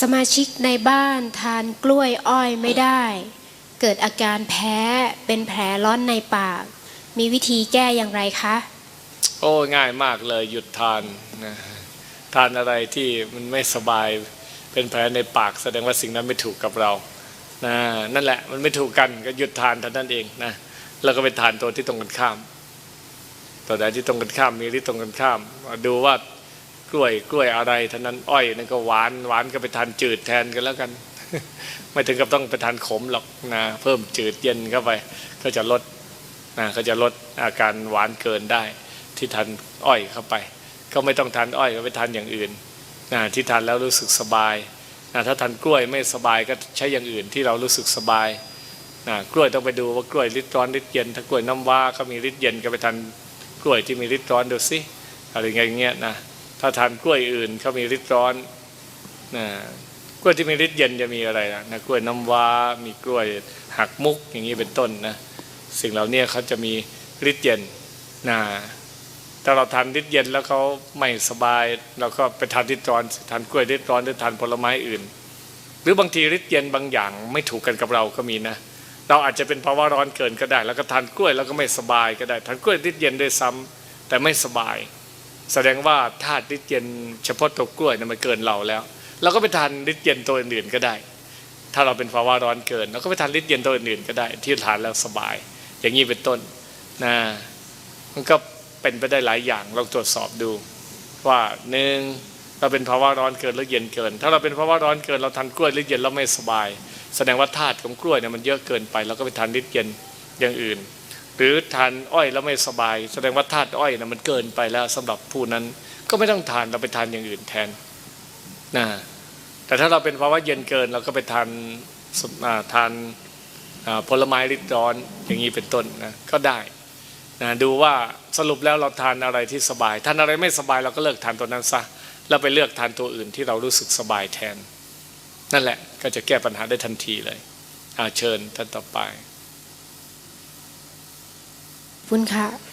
สมาชิกในบ้านทานกล้วยอ้อยไม่ได้ เกิดอาการแพ้เป็นแผลร้อนในปาก มีวิธีแก้อย่างไรคะ โอ้ง่ายมากเลยหยุดทานนะทานอะไรที่มันไม่สบายเป็นแผลในปาก แสดงว่าสิ่งนั้นไม่ถูกกับเรานะนั่นแหละมันไม่ถูกกันก็หยุดทานเท่านั้นเองนะแล้วก็ไปทานตัวที่ตรงกันข้ามตัวไหนที่ตรงกันข้ามมีที่ตรงกันข้าม ดูว่า กล้วยกล้วยอะไรเท่านั้นอ้อยนั่นก็หวานหวานก็ไปทานจืดแทนกันแล้วกัน ไม่ถึงกับต้องไปทานขมหรอกนะเพิ่มจืดเย็นเข้าไป ก็จะลดนะก็จะลดอาการหวานเกินได้ ที่ทานอ้อยเข้าไป ก็ไม่ต้องทานอ้อยก็ไปทานอย่างอื่นนะที่ทานแล้วรู้สึกสบายนะถ้าทานกล้วยไม่สบายก็ใช้อย่างอื่นที่เรารู้สึกสบายนะกล้วยต้องไปดูว่ากล้วยฤทธิ์ร้อนฤทธิ์เย็น ถ้ากล้วยน้ำว้าก็มีฤทธิ์เย็นก็ไปทานกล้วยที่มีฤทธิ์ร้อนดูสิอะไรอย่างเงี้ยนะ ถ้าทานกล้วยอื่นเขามีฤทธิ์ร้อนนะกล้วยที่มีฤทธิ์เย็นจะมีอะไรนะนะกล้วยน้ำว้า มีกล้วยหักมุกอย่างนี้เป็นต้นนะสิ่งเหล่านี้เขาจะมีฤทธิ์เย็นนะถ้าเราทานฤทธิ์เย็นแล้วเขาไม่สบายเราก็ไปทานฤทธิ์ร้อนทานกล้วยฤทธิ์ร้อนหรือทานผลไม้อื่น หรือบางทีฤทธิ์เย็นบางอย่างไม่ถูกกันกับเราก็มีนะเราอาจจะเป็นภาวะร้อนเกินก็ได้ แล้วก็ทานกล้วยแล้วก็ไม่สบายก็ได้ทานกล้วยฤทธิ์เย็นด้วยซ้ำแต่ไม่สบาย แสดงว่าธาตุฤทธิ์เย็นเฉพาะตัวกล้วยนะมันเกินเราแล้วเราก็ไปทานฤทธิ์เย็นตัวอื่นๆก็ได้ ถ้าเราเป็นภาวะร้อนเกินเราก็ไปทานฤทธิ์เย็นตัวอื่นๆก็ได้ ที่ทานแล้วสบาย อย่างนี้เป็นต้นนะมันก็เป็นไปได้หลายอย่างลองตรวจสอบดู ว่าหนึ่งเราเป็นภาวะร้อนเกินหรือเย็นเกิน ถ้าเราเป็นภาวะร้อนเกินเราทานกล้วยหรือเย็นเราไม่สบาย แสดงว่าธาตุของกล้วยเนี่ยมันเยอะเกินไปเราก็ไปทานฤทธิ์เย็นอย่างอื่น หรือทานอ้อยแล้วไม่สบาย แสดงว่าธาตุอ้อยนะมันเกินไปแล้วสำหรับผู้นั้นก็ไม่ต้องทานเราไปทานอย่างอื่นแทนนะแต่ถ้าเราเป็นภาวะเย็นเกินเราก็ไปทานสอ่าทานอ่าผลไม้ฤทธิ์ร้อนอย่างนี้เป็นต้นนะก็ได้นะดูว่าสรุปแล้วเราทานอะไรที่สบายทานอะไรไม่สบายเราก็เลิกทานตัวนั้นซะแล้วไปเลือกทานตัวอื่นที่เรารู้สึกสบายแทน นั่นแหละก็จะแก้ปัญหาได้ทันทีเลยอาเชิญท่านต่อไป คุณค่ะ